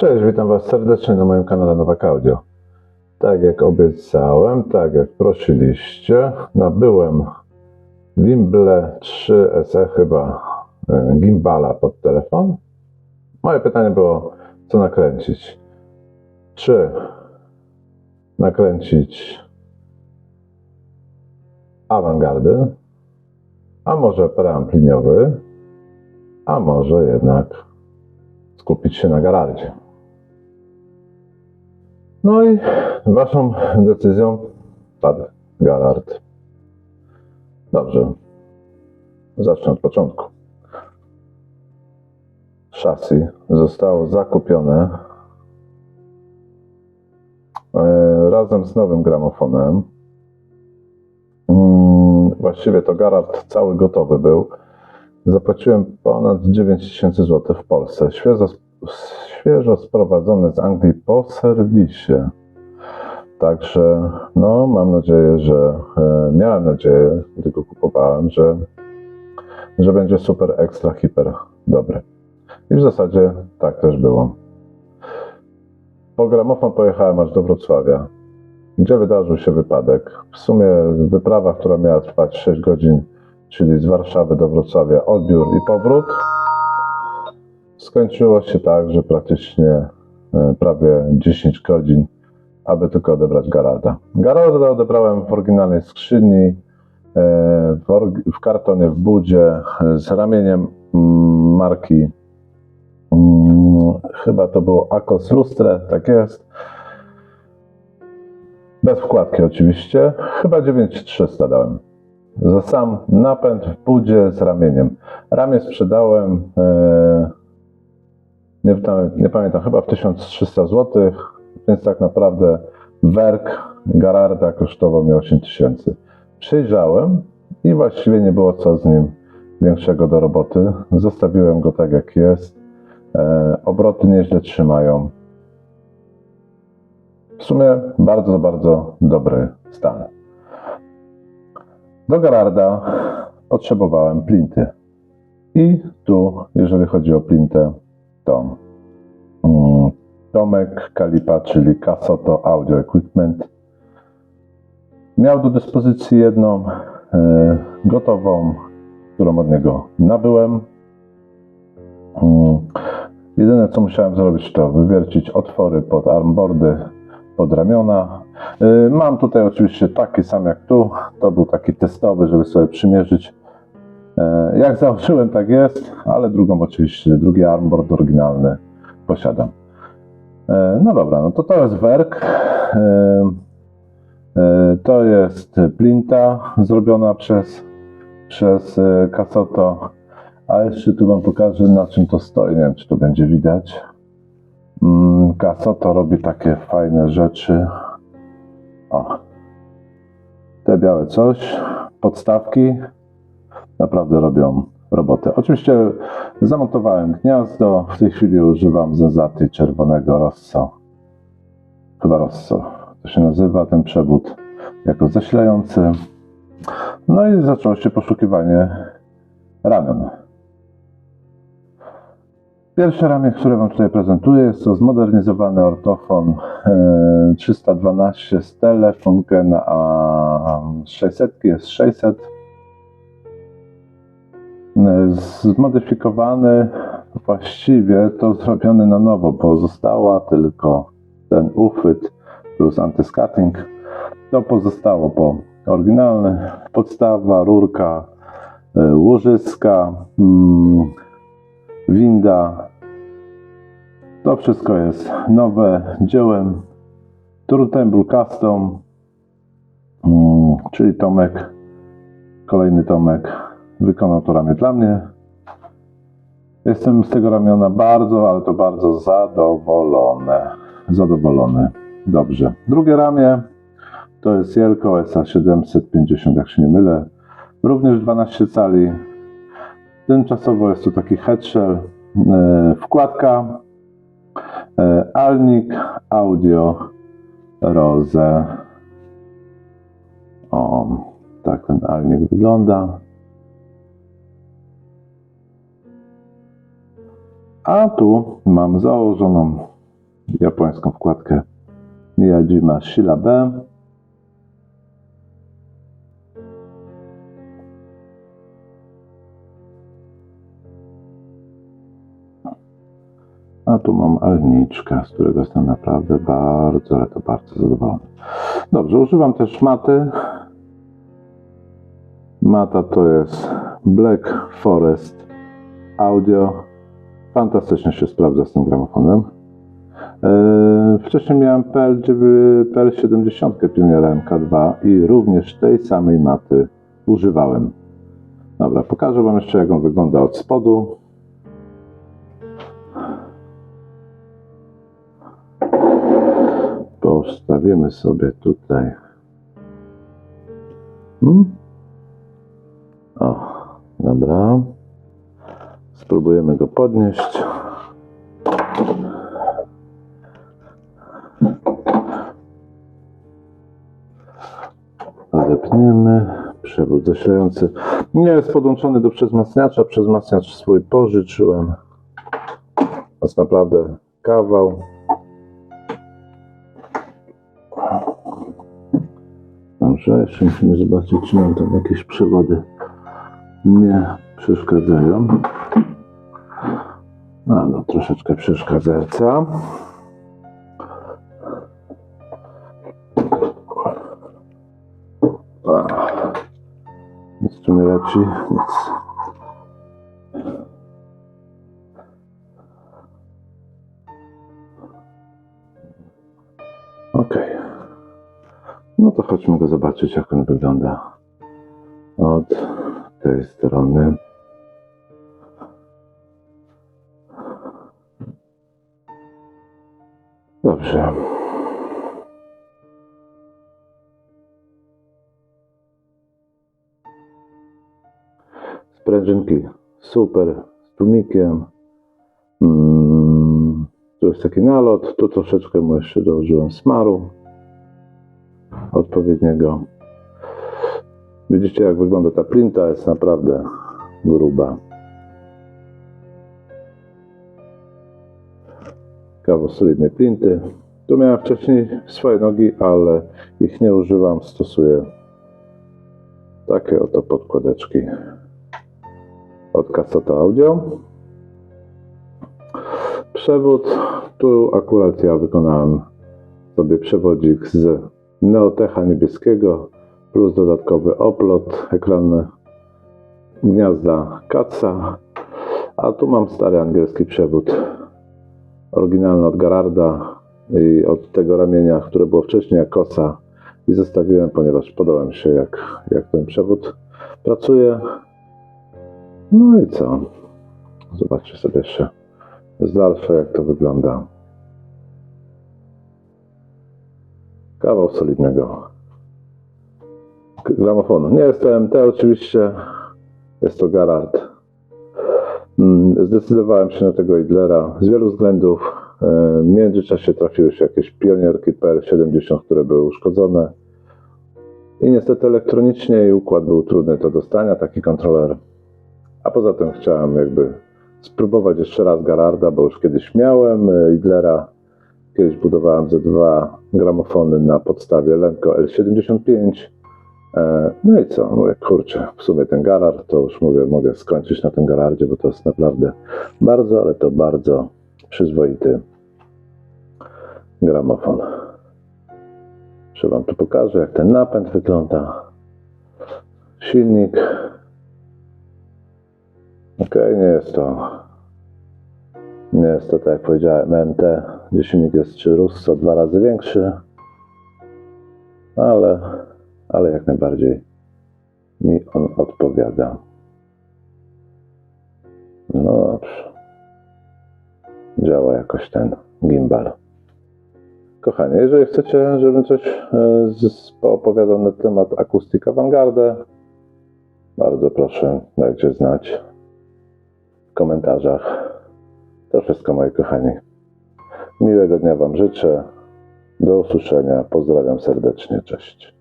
Cześć, witam Was serdecznie na moim kanale Nowak Audio. Tak jak obiecałem, tak jak prosiliście, nabyłem Wimble 3 SE chyba e, gimbala pod telefon. Moje pytanie było, co nakręcić? Czy nakręcić awangardy, a może preamp liniowy, a może jednak skupić się na Garardzie. No i waszą decyzją padł Garard. Dobrze. Zacznę od początku. Szasi zostało zakupione e, razem z nowym gramofonem. Mm, Właściwie to Garard cały gotowy był. Zapłaciłem ponad 9000 zł w Polsce. Świeżo, świeżo sprowadzony z Anglii po serwisie. Także, no, mam nadzieję, że e, miałem nadzieję, gdy go kupowałem, że, że będzie super, ekstra, hiper dobry. I w zasadzie tak też było. Po gramofon pojechałem aż do Wrocławia, gdzie wydarzył się wypadek. W sumie wyprawa, która miała trwać 6 godzin, czyli z Warszawy do Wrocławia, odbiór i powrót, skończyło się tak, że praktycznie e, prawie 10 godzin, aby tylko odebrać Garalda. Garalda odebrałem w oryginalnej skrzyni, e, w, kartonie w budzie, z ramieniem mm, marki mm, chyba to było Akos Lustre, tak jest. Bez wkładki oczywiście. Chyba 9300 dałem. Za sam napęd w budzie z ramieniem. Ramię sprzedałem, e, nie, nie pamiętam, chyba w 1300 zł, więc tak naprawdę werk Gararda kosztował mnie 8000. Przyjrzałem i właściwie nie było co z nim większego do roboty. Zostawiłem go tak jak jest. E, obroty nieźle trzymają. W sumie bardzo, bardzo dobry stan. Do Gararda potrzebowałem plinty. I tu, jeżeli chodzi o plintę, to mm, Tomek Kalipa, czyli Kasoto Audio Equipment. Miał do dyspozycji jedną e, gotową, którą od niego nabyłem. Mm, Jedyne co musiałem zrobić to wywiercić otwory pod armboardy, pod ramiona. Y, Mam tutaj oczywiście taki sam jak tu. To był taki testowy, żeby sobie przymierzyć. E, Jak założyłem, tak jest, ale drugą oczywiście, drugi armboard oryginalny posiadam. E, No dobra, no to to jest werk. E, To jest plinta zrobiona przez, przez Kasoto. A jeszcze tu Wam pokażę, na czym to stoi. Nie wiem, czy to będzie widać. Mm, Kasoto robi takie fajne rzeczy. O. Te białe coś. Podstawki naprawdę robią robotę. Oczywiście zamontowałem gniazdo. W tej chwili używam Zenzaty czerwonego Rosso. Chyba Rosso. To się nazywa ten przewód jako zasilający. No i zaczęło się poszukiwanie ramion. Pierwsze ramię, które Wam tutaj prezentuję, jest to zmodernizowany ortofon e, 312 z telefon a 600 jest 600. Zmodyfikowany, właściwie to zrobiony na nowo, bo została tylko ten uchwyt plus antyscatting. To pozostało po oryginalny, podstawa, rurka, e, łożyska, mm, winda. To wszystko jest nowe dziełem Turntable Custom, mm, czyli Tomek, kolejny Tomek wykonał to ramię dla mnie. Jestem z tego ramiona bardzo, ale to bardzo zadowolony. Zadowolony. Dobrze. Drugie ramię to jest Jelko SA750, jak się nie mylę. Również 12 cali. Tymczasowo jest tu taki headshell, e, wkładka, e, Alnik Audio Rose. O, tak ten Alnik wygląda. A tu mam założoną japońską wkładkę Miyajima Shila B. A tu mam alniczkę, z którego jestem naprawdę bardzo, ale to bardzo zadowolony. Dobrze, używam też maty. Mata to jest Black Forest Audio. Fantastycznie się sprawdza z tym gramofonem. Eee, Wcześniej miałem PL, PL70 Pioniera MK2 i również tej samej maty używałem. Dobra, pokażę Wam jeszcze jak on wygląda od spodu. Postawimy sobie tutaj. Hmm? O, dobra. Spróbujemy go podnieść. Odepniemy. Przewód zasilający nie jest podłączony do przezmacniacza. Przezmacniacz swój pożyczyłem. Jest naprawdę kawał. Dobrze, jeszcze musimy zobaczyć, czy nam tam jakieś przewody nie przeszkadzają. No, no troszeczkę przeszkadzająca. Nic tu nie leci, nic. Okej. No to chodźmy go zobaczyć, jak on wygląda od tej strony. Dobrze. Sprężynki super, z tłumikiem. Mm, tu jest taki nalot, tu troszeczkę mu jeszcze dołożyłem smaru odpowiedniego. Widzicie jak wygląda ta plinta, jest naprawdę gruba. Kawał solidnej plinty. Tu miałem wcześniej swoje nogi, ale ich nie używam. Stosuję takie oto podkładeczki od Casata Audio. Przewód. Tu akurat ja wykonałem sobie przewodzik z Neotecha niebieskiego plus dodatkowy oplot, ekran gniazda Katza, a tu mam stary angielski przewód oryginalny od Gararda i od tego ramienia, które było wcześniej jak kosa i zostawiłem, ponieważ podoba mi się jak, jak ten przewód pracuje. No i co? Zobaczcie sobie jeszcze z dalsza jak to wygląda. Kawał solidnego gramofonu. Nie jest to MT oczywiście, jest to Garard. Mm, Zdecydowałem się na tego Idlera z wielu względów. E, W międzyczasie trafiły się jakieś pionierki PL70, które były uszkodzone. I niestety elektronicznie i układ był trudny do dostania, taki kontroler. A poza tym chciałem jakby spróbować jeszcze raz Gararda, bo już kiedyś miałem e, Idlera. Kiedyś budowałem ze dwa gramofony na podstawie Lenko L75. E, No i co? Mówię, kurczę, w sumie ten Garard, to już mówię, mogę skończyć na tym Garardzie, bo to jest naprawdę bardzo, ale to bardzo przyzwoity gramofon. Jeszcze Wam tu pokażę, jak ten napęd wygląda. Silnik. Ok, nie jest to nie jest to tak jak powiedziałem MT, gdzie silnik jest 3 Russo dwa razy większy, ale, ale jak najbardziej mi on odpowiada. No dobrze. Działa jakoś ten gimbal. Kochani, jeżeli chcecie, żebym coś e, poopowiadał na temat akustyk Avantgarde, bardzo proszę, dajcie znać w komentarzach. To wszystko, moi kochani. Miłego dnia Wam życzę. Do usłyszenia. Pozdrawiam serdecznie. Cześć.